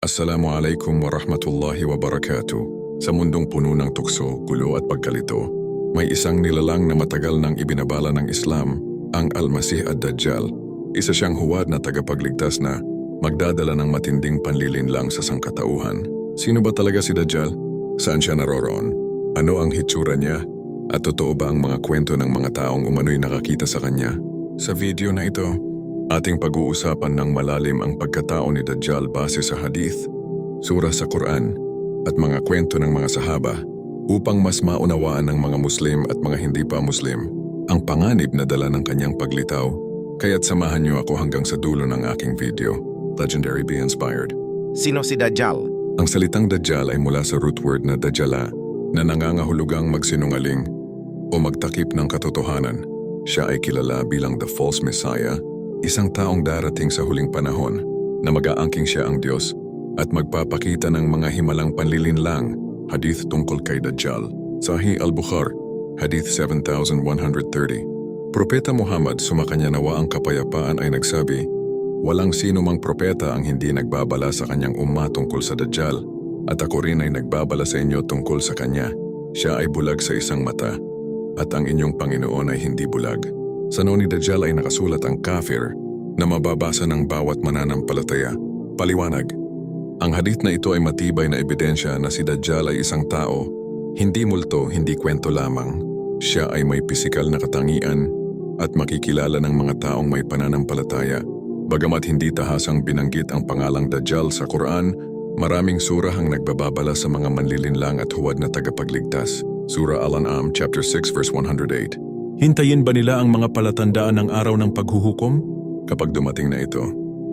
Assalamualaikum warahmatullahi wabarakatuh. Sa mundong puno ng tukso, gulo at pagkalito, may isang nilalang na matagal nang ibinabala ng Islam, ang Al-Masih ad-Dajjal. Isa siyang huwad na tagapagligtas na magdadala ng matinding panlilinlang sa sangkatauhan. Sino ba talaga si Dajjal? Saan siya naroroon? Ano ang hitsura niya? At totoo ba ang mga kwento ng mga taong umano'y nakakita sa kanya? Sa video na ito, ating pag-uusapan ng malalim ang pagkatao ni Dajjal base sa hadith, sura sa Quran, at mga kwento ng mga sahaba upang mas maunawaan ng mga Muslim at mga hindi pa Muslim ang panganib na dala ng kanyang paglitaw. Kaya't samahan niyo ako hanggang sa dulo ng aking video. Legendary Be Inspired. Sino si Dajjal? Ang salitang Dajjal ay mula sa root word na Dajjala na nangangahulugang magsinungaling o magtakip ng katotohanan. Siya ay kilala bilang the false messiah, isang taong darating sa huling panahon na mag-aangking siya ang Diyos at magpapakita ng mga himalang panlilinlang hadith tungkol kay Dajjal. Sahih al-Bukhar, hadith 7130. Propeta Muhammad sumakanya nawa ang kapayapaan ay nagsabi, Walang sino mang propeta ang hindi nagbabala sa kanyang umma tungkol sa Dajjal at ako rin ay nagbabala sa inyo tungkol sa kanya. Siya ay bulag sa isang mata at ang inyong Panginoon ay hindi bulag. Sa noo ni Dajjal ay nakasulat ang kafir na mababasa ng bawat mananampalataya. Paliwanag. Ang hadith na ito ay matibay na ebidensya na si Dajjal ay isang tao, hindi multo, hindi kwento lamang. Siya ay may pisikal na katangian at makikilala ng mga taong may pananampalataya. Bagamat hindi tahasang binanggit ang pangalang Dajjal sa Quran, maraming surah ang nagbababala sa mga manlilinlang at huwad na tagapagligtas. Surah Al-An'am chapter 6 verse 108. Hintayin ba nila ang mga palatandaan ng araw ng paghuhukom? Kapag dumating na ito,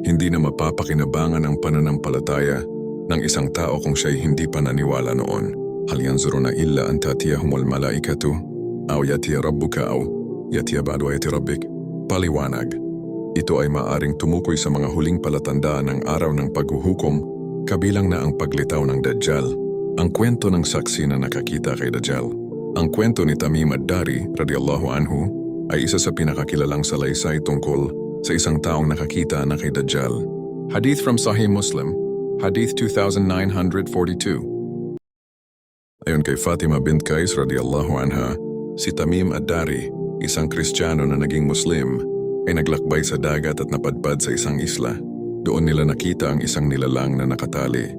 hindi na mapapakinabangan ang pananampalataya ng isang tao kung siya'y hindi pa naniwala noon. Hal yanzuruna illa an tatiyahumul malaikatu aw yatiya rabbuka aw yatiya ba'du ayati rabbik. Paliwanag. Ito ay maaring tumukoy sa mga huling palatandaan ng araw ng paghuhukom kabilang na ang paglitaw ng Dajjal. Ang kwento ng saksi na nakakita kay Dajjal. Ang kwento ni Tamim ad-Dari radiyallahu anhu ay isa sa pinakakilalang salaysay tungkol sa isang taong nakakita na kay Dajjal. Hadith from Sahih Muslim, Hadith 2942. Ayon kay Fatima bint Qais radiyallahu anha, si Tamim ad-Dari, isang Kristiyano na naging Muslim, ay naglakbay sa dagat at napadpad sa isang isla. Doon nila nakita ang isang nilalang na nakatali.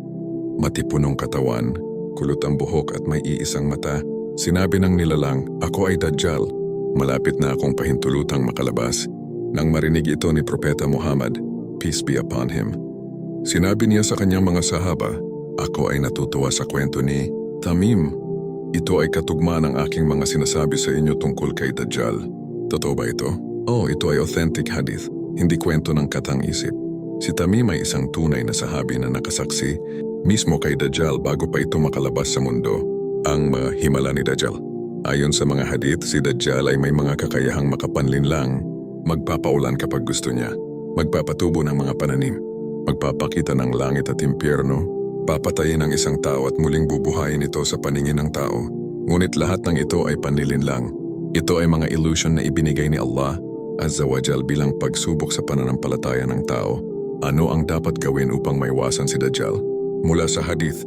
Matipunong katawan, kulot ang buhok at may iisang mata. Sinabi ng nilalang, ako ay Dajjal. Malapit na akong pahintulutang makalabas. Nang marinig ito ni Propeta Muhammad, peace be upon him. Sinabi niya sa kanyang mga sahaba, ako ay natutuwa sa kwento ni Tamim. Ito ay katugma ng aking mga sinasabi sa inyo tungkol kay Dajjal. Totoo ba ito? Oo, ito ay authentic hadith, hindi kwento ng katang-isip. Si Tamim ay isang tunay na sahabi na nakasaksi mismo kay Dajjal bago pa ito makalabas sa mundo, ang uh, himala ni Dajjal. Ayon sa mga hadith, si Dajjal ay may mga kakayahang makapanlinlang, magpapaulan kapag gusto niya, magpapatubo ng mga pananim, magpapakita ng langit at impyerno, papatayin ang isang tao at muling bubuhayin ito sa paningin ng tao. Ngunit lahat ng ito ay panlilinlang. Ito ay mga illusion na ibinigay ni Allah Azza wa Jal bilang pagsubok sa pananampalataya ng tao. Ano ang dapat gawin upang maiwasan si Dajjal? Mula sa hadith,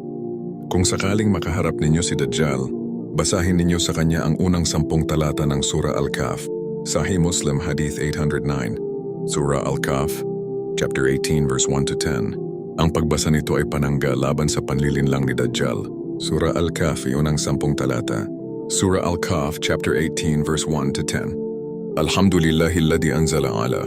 kung sakaling makaharap ninyo si Dajjal, basahin ninyo sa kanya ang unang sampung talata ng Surah Al-Kahf, Sahih Muslim Hadith 809, Surah Al-Kahf, chapter 18 verse 1 to 10. Ang pagbasa nito ay panangga laban sa panlilinlang ni Dajjal. Surah Al-Kahf, unang sampung talata. Surah Al-Kahf, chapter 18 verse 1 to 10. Alhamdulillahi alladhi anzala ala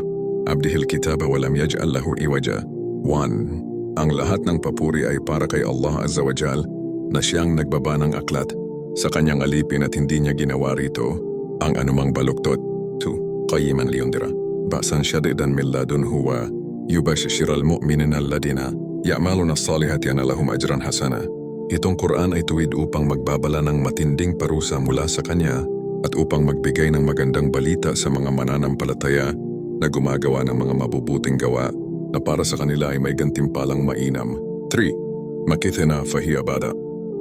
abdihil kitaba walam yaj'al lahu iwaja. 1. Ang lahat ng papuri ay para kay Allah Azza wa Jal na siyang nagbaba ng aklat sa kanyang alipin at hindi niya ginawa rito ang anumang baluktot. 2. Qayyiman liyundira. Ba'san shadidan min ladun huwa yubashishir al-mu'minin alladina ya'maluna as-salihati ana lahum ajran hasana. Itong Quran ay tuwid upang magbabala ng matinding parusa mula sa kanya at upang magbigay ng magandang balita sa mga mananampalataya na gumagawa ng mga mabubuting gawa na para sa kanila ay may gantimpalang mainam. 3. Makithena Fahiyabada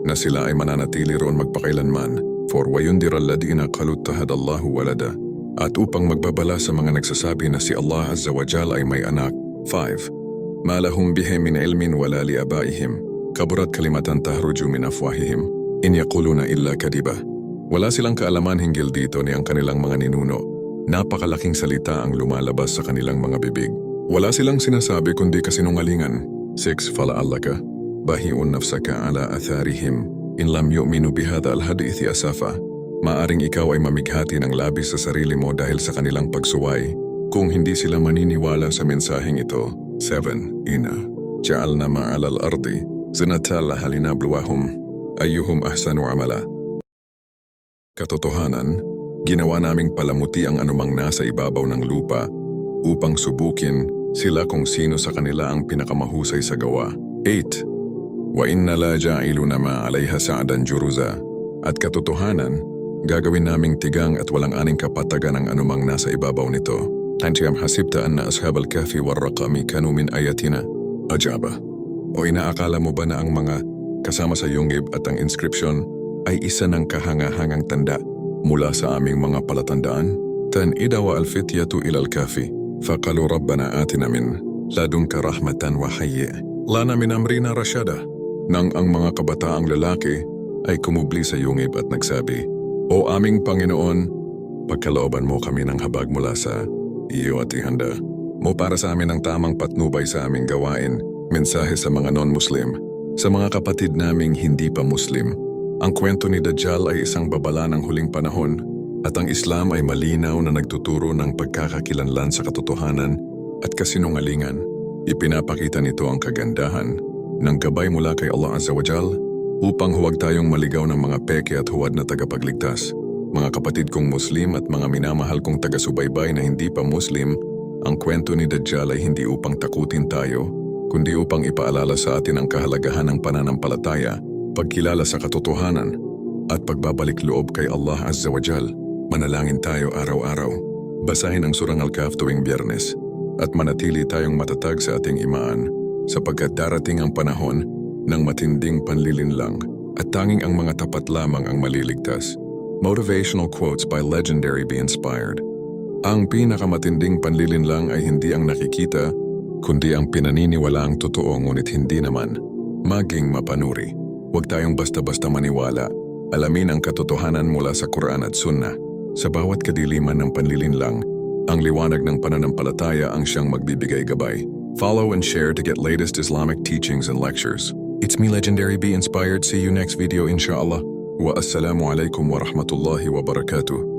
na sila ay mananatili roon magpakailanman for wayundiral ladina kalutahad Allahu walada at upang magbabala sa mga nagsasabi na si Allah Azza wa Jal ay may anak. 5. Malahum bihim min ilmin wala li abaihim kaburat kalimatan tahruju min afwahihim in yakuluna illa kadiba. Wala silang kaalaman hinggil dito ni ang kanilang mga ninuno. Napakalaking salita ang lumalabas sa kanilang mga bibig. Wala silang sinasabi kundi kasinungalingan. 6. Fala'allaka bahi'un nafsaka ala atharihim in lam yu'minu bihada al-hadithi asafa. Maaring ikaw ay mamighati ng labis sa sarili mo dahil sa kanilang pagsuway kung hindi sila maniniwala sa mensaheng ito. 7. Ina. Ja'alna ma'ala al-ardi zinatala halinabluwahum ayyuhum ahsanu amala. Katotohanan, ginawa naming palamuti ang anumang nasa ibabaw ng lupa upang subukin sila kung sino sa kanila ang pinakamahusay sa gawa. 8. Wa inna la ja'iluna ma alayha sa'adan juruza. At katotohanan, gagawin naming tigang at walang aning kapatagan ang anumang nasa ibabaw nito. Antiyam hasibta anna ashab al-kahfi war-raqami kanu min ayatina. Ajaba. O inaakala mo ba na ang mga kasama sa yungib at ang inscription ay isa ng kahangahangang tanda mula sa aming mga palatandaan? Tan idawa al-fityatu ilal kafi, faqalu rabbana atina min ladunka rahmatan wa hayyi. Lana min amrina rasyada. Nang ang mga kabataang lalaki ay kumubli sa yungib at nagsabi, O aming Panginoon, pagkalooban mo kami ng habag mula sa iyo at ihanda mo para sa amin ang tamang patnubay sa aming gawain, mensahe sa mga non-Muslim, sa mga kapatid naming hindi pa Muslim, ang kwento ni Dajjal ay isang babala ng huling panahon at ang Islam ay malinaw na nagtuturo ng pagkakakilanlan sa katotohanan at kasinungalingan. Ipinapakita nito ang kagandahan ng gabay mula kay Allah Azza upang huwag tayong maligaw ng mga peke at huwad na tagapagligtas. Mga kapatid kong Muslim at mga minamahal kong taga-subaybay na hindi pa Muslim, ang kwento ni Dajjal ay hindi upang takutin tayo, kundi upang ipaalala sa atin ang kahalagahan ng pananampalataya pagkilala sa katotohanan at pagbabalik loob kay Allah Azza wa Jal. Manalangin tayo araw-araw. Basahin ang surang Al-Kahf tuwing biyernes at manatili tayong matatag sa ating imaan sapagkat darating ang panahon ng matinding panlilinlang at tanging ang mga tapat lamang ang maliligtas. Motivational quotes by legendary be inspired. Ang pinakamatinding panlilinlang ay hindi ang nakikita, kundi ang pinaniniwala ang totoo ngunit hindi naman. Maging mapanuri. Huwag tayong basta-basta maniwala. Alamin ang katotohanan mula sa Quran at Sunnah. Sa bawat kadiliman ng panlilinlang, ang liwanag ng pananampalataya ang siyang magbibigay gabay. Follow and share to get latest Islamic teachings and lectures. It's me Legendary Be Inspired. See you next video inshallah. Wa assalamu alaikum wa rahmatullahi wa barakatuh.